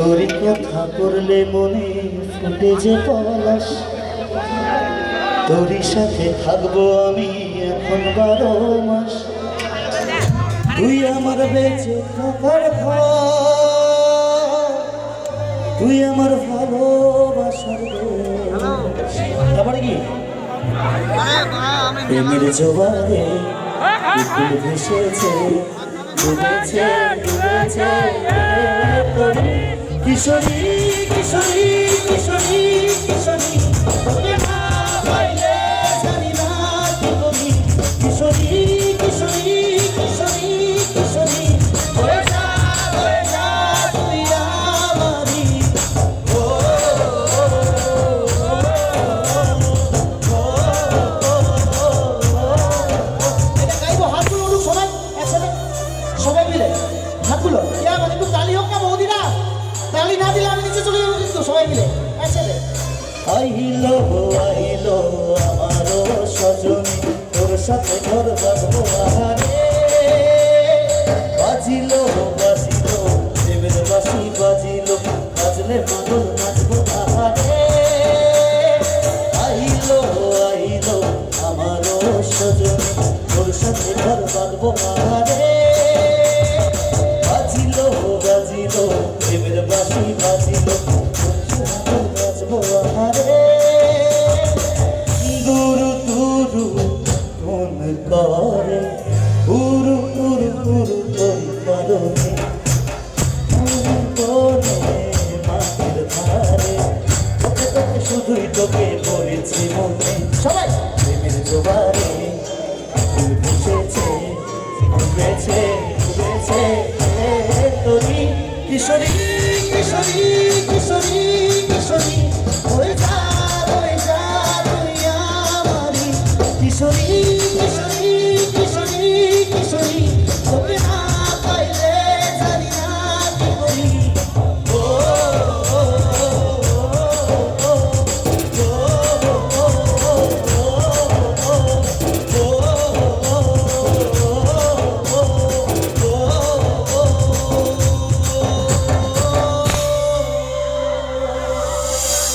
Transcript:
তোরই কথা করলে মনে ফুটে যে পলাশ। তোরই সাথে থাকব আমি এখন বারো মাস। তুই আমার বেঁচে থাকার তুই আমার ভালোবাসার। তারপরে কি? প্রেমের জোয়ারে বিপুল ভেসেছে ডুবেছে ডুবেছে। কিশোরী কিশোরী কিশোরী কিশোরী তোকে না পাইলে জানি না কি করি। কিশোরী কিশোরী কিশোরী কিশোরী হয়ে যা হয়ে যা তুই আমারই। ও, এটা সবাই মিলে। হাতগুলো কে আমার হোক না বৌদিরা? তালি না দিলে আমি নিচে চলে যাব কিন্তু সবাই মিলে, একসাথে। আইলো আইলো আমারও সজনী, তোর সাথে ঘর বাঁধবো আহারে। বাজিলো বাজিলো দেবের বাসি বাজিলো তোর সাথে ঘর বাঁধবো আহারে। দেবের বাসি বাজিলো বাজবো আহারে দুরু দুরু মন করে। উরু উরু উরু তোর কারণে মন। করে মাটির ধারে তোকে তোকে শুধুই কিশোরী কিশোরী কিশোরী কিশোরী ওই যা ওই যা তুই আমারি